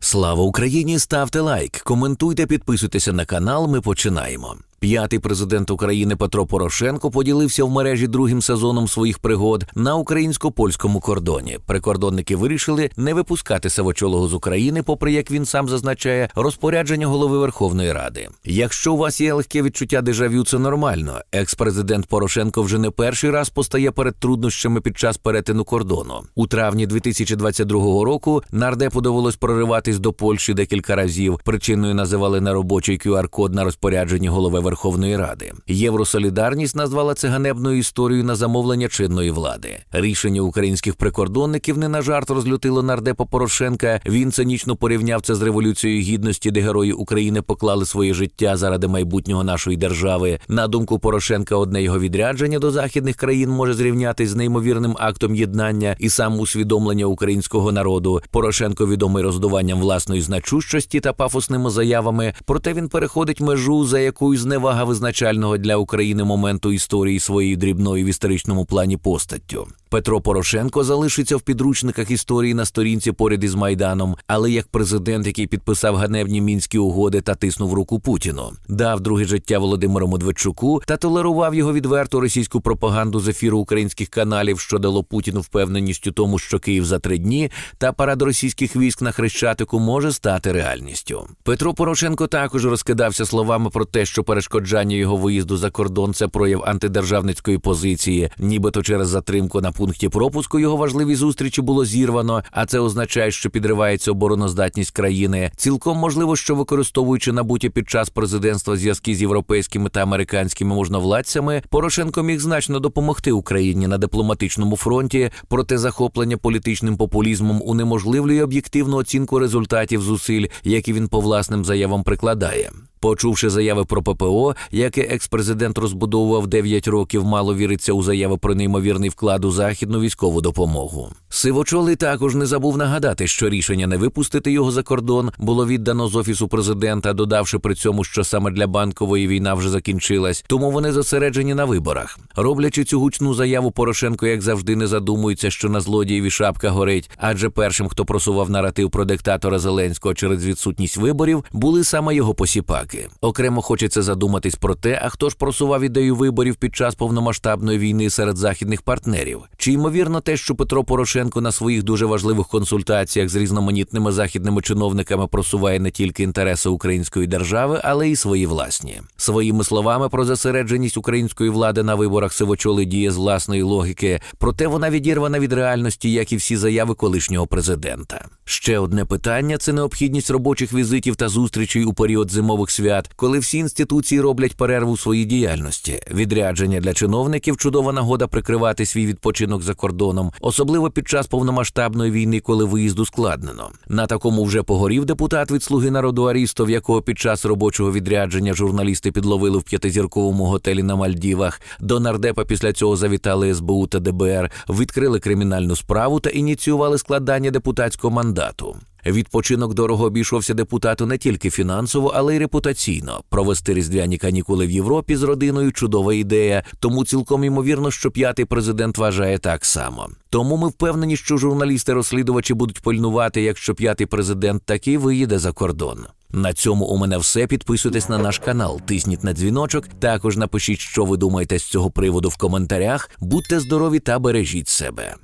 Слава Україні! Ставте лайк, коментуйте, підписуйтеся на канал. Ми починаємо. П'ятий президент України Петро Порошенко поділився в мережі другим сезоном своїх пригод на українсько-польському кордоні. Прикордонники вирішили не випускати Савочолого з України, попри як він сам зазначає розпорядження голови Верховної Ради. Якщо у вас є легке відчуття дежавю, це нормально. Екс-президент Порошенко вже не перший раз постає перед труднощами під час перетину кордону. У травні 2022 року нардепу довелось прориватись до Польщі декілька разів. Причиною називали неробочий QR-код на розпорядженні голови Верховної Ради. Євросолідарність назвала це ганебною історією на замовлення чинної влади. Рішення українських прикордонників не на жарт розлютило нардепа Порошенка. Він цинічно порівняв це з революцією гідності, де герої України поклали своє життя заради майбутнього нашої держави. На думку Порошенка, одне його відрядження до західних країн може зрівнятись з неймовірним актом єднання і самоусвідомлення українського народу. Порошенко відомий роздуванням власної значущості та пафосними заявами. Проте він переходить межу, за якою зневага визначального для України моменту історії своєю дрібною в історичному плані постаттю. Петро Порошенко залишиться в підручниках історії на сторінці поряд із Майданом, але як президент, який підписав ганебні мінські угоди та тиснув руку Путіну, дав друге життя Володимиру Медведчуку та толерував його відверту російську пропаганду з ефіру українських каналів, що дало Путіну впевненість у тому, що Київ за три дні та парад російських військ на Хрещатику може стати реальністю. Петро Порошенко також розкидався словами про те, що перешкоджання його виїзду за кордон це прояв антидержавницької позиції, нібито через затримку на пункті пропуску його важливі зустрічі було зірвано, а це означає, що підривається обороноздатність країни. Цілком можливо, що використовуючи набуті під час президентства зв'язки з європейськими та американськими можновладцями, Порошенко міг значно допомогти Україні на дипломатичному фронті, проте захоплення політичним популізмом унеможливлює об'єктивну оцінку результатів зусиль, які він по власним заявам прикладає. Почувши заяви про ППО, яке екс-президент розбудовував 9 років, мало віриться у заяви про неймовірний вклад у західну військову допомогу. Сивочолий також не забув нагадати, що рішення не випустити його за кордон було віддано з офісу президента, додавши при цьому, що саме для банкової війна вже закінчилась, тому вони зосереджені на виборах. Роблячи цю гучну заяву, Порошенко, як завжди, не задумується, що на злодієві шапка горить, адже першим, хто просував наратив про диктатора Зеленського через відсутність виборів, були саме його посіпаки. Окремо хочеться задуматись про те, а хто ж просував ідею виборів під час повномасштабної війни серед західних партнерів. Чи ймовірно те, що Петро Порошенко на своїх дуже важливих консультаціях з різноманітними західними чиновниками просуває не тільки інтереси української держави, але й свої власні. Своїми словами про зосередженість української влади на виборах Сивочоли діє з власної логіки, проте вона відірвана від реальності, як і всі заяви колишнього президента. Ще одне питання це необхідність робочих візитів та зустрічей у період зимових свят, коли всі інституції роблять перерву у своїй діяльності. Відрядження для чиновників чудова нагода прикривати свій відпочинок за кордоном, особливо під час повномасштабної війни, коли виїзду складнено. На такому вже погорів депутат від слуги народу Арістов, якого під час робочого відрядження журналісти підловили в п'ятизірковому готелі на Мальдівах. До нардепа після цього завітали СБУ та ДБР, відкрили кримінальну справу та ініціювали складання депутатського мандату. Відпочинок дорого обійшовся депутату не тільки фінансово, але й репутаційно. Провести різдвяні канікули в Європі з родиною чудова ідея, тому цілком ймовірно, що п'ятий президент вважає так само. Тому ми впевнені, що журналісти-розслідувачі будуть пильнувати, якщо п'ятий президент таки виїде за кордон. На цьому у мене все. Підписуйтесь на наш канал, тисніть на дзвіночок. Також напишіть, що ви думаєте з цього приводу в коментарях. Будьте здорові та бережіть себе.